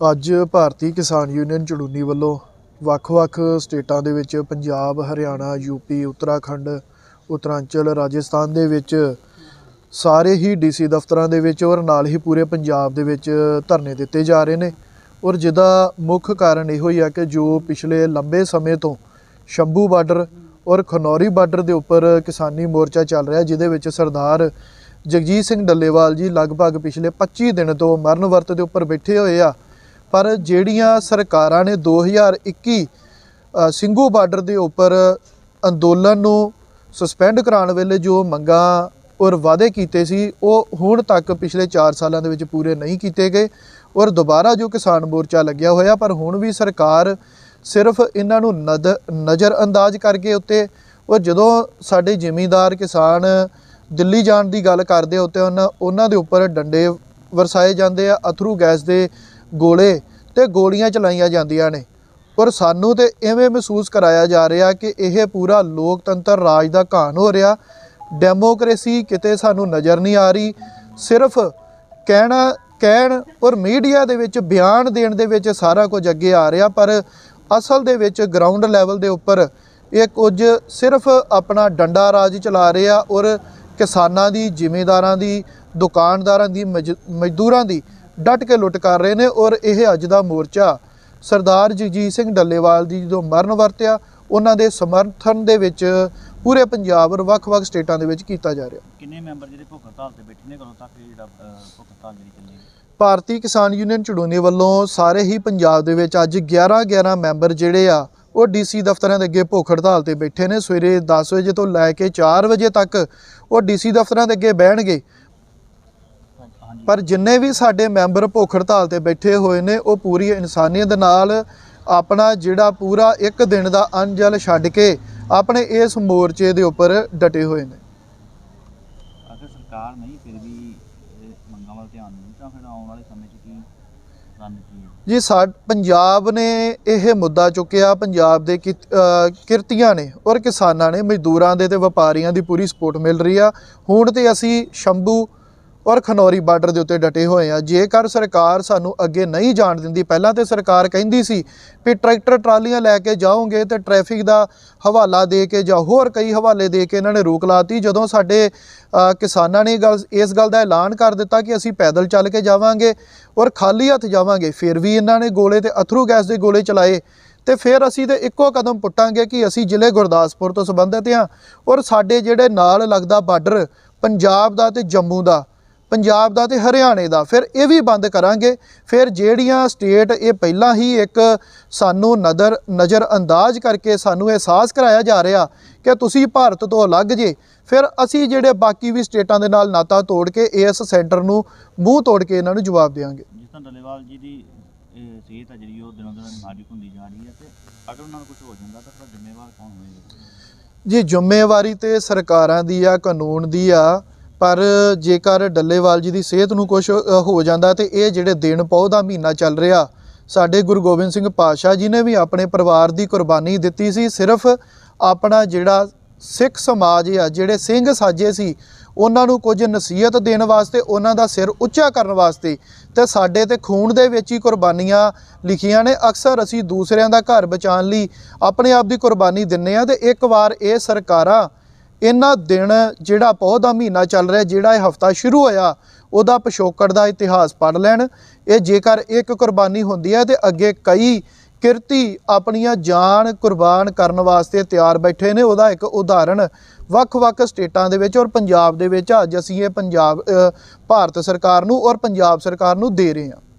ਅੱਜ ਭਾਰਤੀ ਕਿਸਾਨ ਯੂਨੀਅਨ ਚੜੂਨੀ ਵੱਲੋਂ ਵੱਖ-ਵੱਖ ਸਟੇਟਾਂ ਦੇ ਵਿੱਚ ਪੰਜਾਬ, ਹਰਿਆਣਾ ਯੂਪੀ ਉੱਤਰਾਖੰਡ, ਉੱਤਰਾਂਚਲ, ਰਾਜਸਥਾਨ ਦੇ ਵਿੱਚ ਸਾਰੇ ਹੀ ਡੀਸੀ ਦਫ਼ਤਰਾਂ ਦੇ ਵਿੱਚ ਔਰ ਨਾਲ ਹੀ ਪੂਰੇ ਪੰਜਾਬ ਦੇ ਵਿੱਚ ਧਰਨੇ ਦਿੱਤੇ ਜਾ ਰਹੇ ਨੇ। ਔਰ ਜਿਹਦਾ ਮੁੱਖ ਕਾਰਨ ਇਹੋ ਹੀ ਆ ਕਿ ਜੋ ਪਿਛਲੇ ਲੰਬੇ ਸਮੇਂ ਤੋਂ ਸ਼ੰਭੂ ਬਾਰਡਰ ਔਰ ਖਨੌਰੀ ਬਾਰਡਰ ਦੇ ਉੱਪਰ ਕਿਸਾਨੀ ਮੋਰਚਾ ਚੱਲ ਰਿਹਾ, ਜਿਹਦੇ ਵਿੱਚ ਸਰਦਾਰ ਜਗਜੀਤ ਸਿੰਘ ਡੱਲੇਵਾਲ ਜੀ ਲਗਭਗ ਪਿਛਲੇ 25 ਦਿਨ ਤੋਂ ਮਰਨ ਵਰਤ ਦੇ ਉੱਪਰ ਬੈਠੇ ਹੋਏ ਆ ਪਰ ਜਿਹੜੀਆਂ ਸਰਕਾਰਾਂ ਨੇ 2021 ਅ, ਸਿੰਘੂ ਬਾਰਡਰ ਦੇ ਉੱਪਰ ਅੰਦੋਲਨ ਨੂੰ ਸਸਪੈਂਡ ਕਰਾਉਣ ਵੇਲੇ ਜੋ ਮੰਗਾਂ ਔਰ ਵਾਅਦੇ ਕੀਤੇ ਸੀ ਉਹ ਹੁਣ ਤੱਕ ਪਿਛਲੇ 4 ਸਾਲਾਂ ਦੇ ਵਿੱਚ ਪੂਰੇ ਨਹੀਂ ਕੀਤੇ ਗਏ ਔਰ ਦੁਬਾਰਾ ਜੋ ਕਿਸਾਨ ਮੋਰਚਾ ਲੱਗਿਆ ਹੋਇਆ ਪਰ ਹੁਣ ਵੀ ਸਰਕਾਰ ਸਿਰਫ ਇਹਨਾਂ ਨੂੰ ਨਦ ਨਜ਼ਰ ਅੰਦਾਜ਼ ਕਰਕੇ ਉੱਤੇ ਔਰ ਜਦੋਂ ਸਾਡੇ ਜ਼ਿਮੀਂਦਾਰ ਕਿਸਾਨ ਦਿੱਲੀ ਜਾਣ ਦੀ ਗੱਲ ਕਰਦੇ ਉੱਤੇ ਉਹਨਾਂ ਉਹਨਾਂ ਦੇ ਉੱਪਰ ਡੰਡੇ ਵਰਸਾਏ ਜਾਂਦੇ ਆ ਅਥਰੂ ਗੈਸ ਦੇ ਗੋਲੇ ਤੇ ਗੋਲੀਆਂ ਚਲਾਈਆਂ ਜਾਂਦੀਆਂ ਨੇ। ਪਰ ਸਾਨੂੰ ਤੇ ਐਵੇਂ ਮਹਿਸੂਸ ਕਰਾਇਆ ਜਾ ਰਿਹਾ ਕਿ ਇਹ ਪੂਰਾ ਲੋਕਤੰਤਰ ਰਾਜ ਦਾ ਘਾਣ ਹੋ ਰਿਹਾ। ਡੈਮੋਕ੍ਰੇਸੀ ਕਿਤੇ ਸਾਨੂੰ ਨਜ਼ਰ ਨਹੀਂ ਆ ਰਹੀ। ਸਿਰਫ ਕਹਿਣਾ, ਕਹਿਣ ਔਰ ਮੀਡੀਆ ਦੇ ਵਿੱਚ ਬਿਆਨ ਦੇਣ ਦੇ ਵਿੱਚ ਸਾਰਾ ਕੁਝ ਅੱਗੇ ਆ ਰਿਹਾ, ਪਰ ਅਸਲ ਦੇ ਵਿੱਚ ਗਰਾਊਂਡ ਲੈਵਲ ਦੇ ਉੱਪਰ ਇਹ ਕੁਝ ਸਿਰਫ ਆਪਣਾ ਡੰਡਾ ਰਾਜ ਚਲਾ ਰਹੇ ਆ ਔਰ ਕਿਸਾਨਾਂ ਦੀ, ਜ਼ਿਮੀਂਦਾਰਾਂ ਦੀ, ਦੁਕਾਨਦਾਰਾਂ ਦੀ, ਮਜ- ਮਜ਼ਦੂਰਾਂ ਦੀ ਡਟ ਕੇ ਲੁੱਟ ਕਰ ਰਹੇ ਨੇ ਔਰ ਇਹ ਅੱਜ ਦਾ ਮੋਰਚਾ ਸਰਦਾਰ ਜਗਜੀਤ ਸਿੰਘ ਡੱਲੇਵਾਲ ਦੀ ਜਦੋਂ ਮਰਨ ਵਰਤਿਆ ਉਹਨਾਂ ਦੇ ਸਮਰਥਨ ਦੇ ਵਿੱਚ ਪੂਰੇ ਪੰਜਾਬ ਔਰ ਵੱਖ-ਵੱਖ ਸਟੇਟਾਂ ਦੇ ਵਿੱਚ ਕੀਤਾ ਜਾ ਰਿਹਾ। ਕਿੰਨੇ ਮੈਂਬਰ ਜਿਹੜੇ ਭੁੱਖ ਹੜਤਾਲ ਤੇ ਬੈਠੇ ਨੇ ਕਦੋਂ ਤੱਕ ਜਿਹੜਾ ਭੁੱਖ ਹੜਤਾਲ ਜਿਹੜੀ ਚੱਲੇਗੀ ਭਾਰਤੀ ਕਿਸਾਨ ਯੂਨੀਅਨ ਚੜੂਨੀ ਵੱਲੋਂ ਸਾਰੇ ਹੀ ਪੰਜਾਬ ਦੇ ਵਿੱਚ ਅੱਜ 11-11 ਮੈਂਬਰ ਜਿਹੜੇ ਆ ਉਹ ਡੀਸੀ ਦਫ਼ਤਰਾਂ ਦੇ ਅੱਗੇ ਭੁੱਖ ਹੜਤਾਲ ਤੇ ਬੈਠੇ ਨੇ। ਸਵੇਰੇ 10 ਵਜੇ ਤੋਂ ਲੈ ਕੇ 4 ਵਜੇ ਤੱਕ ਉਹ ਡੀਸੀ ਦਫ਼ਤਰਾਂ ਦੇ ਅੱਗੇ ਬਹਿਣਗੇ। ਪਰ ਜਿੰਨੇ ਵੀ ਸਾਡੇ ਮੈਂਬਰ ਭੁੱਖ ਹੜਤਾਲ ਤੇ ਬੈਠੇ ਹੋਏ ਨੇ ਉਹ ਪੂਰੀ ਇਨਸਾਨੀਅਤ ਨਾਲ ਆਪਣਾ ਜਿਹੜਾ ਪੂਰਾ ਇੱਕ ਦਿਨ ਦਾ ਅੰਜਲ ਛੱਡ ਕੇ ਆਪਣੇ ਇਸ ਮੋਰਚੇ ਦੇ ਉੱਪਰ ਡਟੇ ਹੋਏ ਨੇ। ਅਗਰ ਸਰਕਾਰ ਨਹੀਂ ਫਿਰ ਵੀ ਇਹ ਮੰਗਾਂ ਵੱਲ ਧਿਆਨ ਨਹੀਂ ਤਾਂ ਫਿਰ ਆਉਣ ਵਾਲੇ ਸਮੇਂ 'ਚ ਕੀ ਰਣਨੀਤੀ ਹੈ? ਜੀ ਸਾ ਪੰਜਾਬ ਨੇ ਇਹ ਮੁੱਦਾ ਚੁੱਕਿਆ ਪੰਜਾਬ ਦੇ ਕਿਰਤੀਆਂ ਨੇ ਔਰ ਕਿਸਾਨਾਂ ਨੇ ਮਜ਼ਦੂਰਾਂ ਦੇ ਤੇ ਵਪਾਰੀਆਂ ਦੀ ਪੂਰੀ ਸਪੋਰਟ ਮਿਲ ਰਹੀ ਆ। ਹੁਣ ਤੇ ਅਸੀਂ ਸ਼ੰਭੂ ਔਰ ਖਨੌਰੀ ਬਾਰਡਰ ਦੇ ਉੱਤੇ ਡਟੇ ਹੋਏ ਆ। ਜੇਕਰ ਸਰਕਾਰ ਸਾਨੂੰ ਅੱਗੇ ਨਹੀਂ ਜਾਣ ਦਿੰਦੀ, ਪਹਿਲਾਂ ਤੇ ਸਰਕਾਰ ਕਹਿੰਦੀ ਸੀ ਵੀ ਟਰੈਕਟਰ, ਟਰਾਲੀਆਂ ਲੈ ਕੇ ਜਾਓਗੇ ਤੇ ਟ੍ਰੈਫਿਕ ਦਾ ਹਵਾਲਾ ਦੇ ਕੇ ਜਾਂ ਹੋਰ ਕਈ ਹਵਾਲੇ ਦੇ ਕੇ ਇਹਨਾਂ ਨੇ ਰੋਕ ਲਾਤੀ। ਜਦੋਂ ਸਾਡੇ ਕਿਸਾਨਾਂ ਨੇ ਗੱਲ, ਇਸ ਗੱਲ ਦਾ ਐਲਾਨ ਕਰ ਦਿੱਤਾ ਕਿ ਅਸੀਂ ਪੈਦਲ ਚੱਲ ਕੇ ਜਾਵਾਂਗੇ ਔਰ ਖਾਲੀ ਹੱਥ ਜਾਵਾਂਗੇ, ਫਿਰ ਵੀ ਇਹਨਾਂ ਨੇ ਗੋਲੇ ਤੇ ਅਥਰੂ ਗੈਸ ਦੇ ਗੋਲੇ ਚਲਾਏ ਤੇ ਫਿਰ ਅਸੀਂ ਤੇ ਇੱਕੋ ਕਦਮ ਪੁੱਟਾਂਗੇ ਕਿ ਅਸੀਂ ਜ਼ਿਲ੍ਹੇ ਗੁਰਦਾਸਪੁਰ ਤੋਂ ਸੰਬੰਧਿਤ ਹਾਂ ਔਰ ਸਾਡੇ ਜਿਹੜੇ ਨਾਲ ਲੱਗਦਾ ਬਾਰਡਰ ਪੰਜਾਬ ਦਾ ਤੇ ਜੰਮੂ ਦਾ ਪੰਜਾਬ ਦਾ ਤੇ ਹਰਿਆਣੇ ਦਾ। ਫਿਰ ਇਹ ਵੀ ਬੰਦ ਕਰਾਂਗੇ। ਫਿਰ ਜਿਹੜੀਆਂ ਸਟੇਟ ਇਹ ਪਹਿਲਾਂ ਹੀ ਇੱਕ ਸਾਨੂੰ ਨਜ਼ਰ ਨਜ਼ਰ ਅੰਦਾਜ਼ ਕਰਕੇ ਸਾਨੂੰ ਅਹਿਸਾਸ ਕਰਾਇਆ ਜਾ ਰਿਹਾ ਕਿ ਤੁਸੀਂ ਭਾਰਤ ਤੋਂ ਅਲੱਗ ਜੇ ਫਿਰ ਅਸੀਂ ਜਿਹੜੇ ਬਾਕੀ ਵੀ ਸਟੇਟਾਂ ਦੇ ਨਾਲ ਨਾਤਾ ਤੋੜ ਕੇ ਇਸ ਸੈਂਟਰ ਨੂੰ ਮੂੰਹ ਤੋੜ ਕੇ ਇਹਨਾਂ ਨੂੰ ਜਵਾਬ ਦੇਵਾਂਗੇ। ਜਿਸ ਤਰ੍ਹਾਂ ਡੱਲੇਵਾਲ ਜੀ ਦੀ ਇਹ ਸਿਹਤ ਹੈ ਜਿਹੜੀ ਉਹ ਦਿਨੋਂ ਦਿਨ ਨਾਜ਼ੁਕ ਹੁੰਦੀ ਜਾ ਰਹੀ ਹੈ ਤੇ ਅਗਰ ਉਹਨਾਂ ਨੂੰ ਕੁਝ ਹੋ ਜਾਂਦਾ ਤਾਂ ਫਿਰ ਜ਼ਿੰਮੇਵਾਰ ਕੌਣ ਹੋਵੇਗਾ ਜੀ ਜ਼ਿੰਮੇਵਾਰੀ ਤੇ ਸਰਕਾਰਾਂ ਦੀ ਆ ਕਾਨੂੰਨ ਦੀ ਆ ਪਰ ਜੇਕਰ ਡੱਲੇਵਾਲ ਜੀ ਦੀ ਸਿਹਤ ਨੂੰ ਕੁਝ ਹੋ ਜਾਂਦਾ ਤੇ ਇਹ ਜਿਹੜੇ ਦਿਨ ਪੌ ਦਾ ਮਹੀਨਾ ਚੱਲ ਰਿਹਾ, ਸਾਡੇ ਗੁਰੂ ਗੋਬਿੰਦ ਸਿੰਘ ਪਾਤਸ਼ਾਹ ਜੀ ਨੇ ਵੀ ਆਪਣੇ ਪਰਿਵਾਰ ਦੀ ਕੁਰਬਾਨੀ ਦਿੱਤੀ ਸੀ, ਸਿਰਫ ਆਪਣਾ ਜਿਹੜਾ ਸਿੱਖ ਸਮਾਜ ਆ, ਜਿਹੜੇ ਸਿੰਘ ਸਾਜੇ ਸੀ, ਉਹਨਾਂ ਨੂੰ ਕੁਝ ਨਸੀਹਤ ਦੇਣ ਵਾਸਤੇ, ਉਹਨਾਂ ਦਾ ਸਿਰ ਉੱਚਾ ਕਰਨ ਵਾਸਤੇ ਤੇ ਸਾਡੇ ਤੇ ਖੂਨ ਦੇ ਵਿੱਚ ਹੀ ਕੁਰਬਾਨੀਆਂ ਲਿਖੀਆਂ ਨੇ। ਅਕਸਰ ਅਸੀਂ ਦੂਸਰਿਆਂ ਦਾ ਘਰ ਬਚਾਉਣ ਲਈ ਆਪਣੇ ਆਪ ਦੀ ਕੁਰਬਾਨੀ ਦਿੰਨੇ ਆ ਤੇ ਇੱਕ ਵਾਰ ਇਹ ਸਰਕਾਰਾਂ ਇਹਨਾਂ ਦਿਨ ਜਿਹੜਾ ਪੌਹ ਦਾ ਮਹੀਨਾ ਚੱਲ ਰਿਹਾ, ਜਿਹੜਾ ਇਹ ਹਫਤਾ ਸ਼ੁਰੂ ਹੋਇਆ, ਉਹਦਾ ਪਿਛੋਕੜ ਦਾ ਇਤਿਹਾਸ ਪੜ੍ਹ ਲੈਣ। ਇਹ ਜੇਕਰ ਇੱਕ ਕੁਰਬਾਨੀ ਹੁੰਦੀ ਹੈ ਤੇ ਅੱਗੇ ਕਈ ਕਿਰਤੀ ਆਪਣੀਆਂ ਜਾਨ ਕੁਰਬਾਨ ਕਰਨ ਵਾਸਤੇ ਤਿਆਰ ਬੈਠੇ ਨੇ, ਉਹਦਾ ਇੱਕ ਉਦਾਹਰਣ ਵੱਖ-ਵੱਖ ਸਟੇਟਾਂ ਦੇ ਵਿੱਚ ਔਰ ਪੰਜਾਬ ਦੇ ਵਿੱਚ ਅੱਜ ਅਸੀਂ ਇਹ ਪੰਜਾਬ ਭਾਰਤ ਸਰਕਾਰ ਨੂੰ ਔਰ ਪੰਜਾਬ ਸਰਕਾਰ ਨੂੰ ਦੇ ਰਹੇ ਹਾਂ।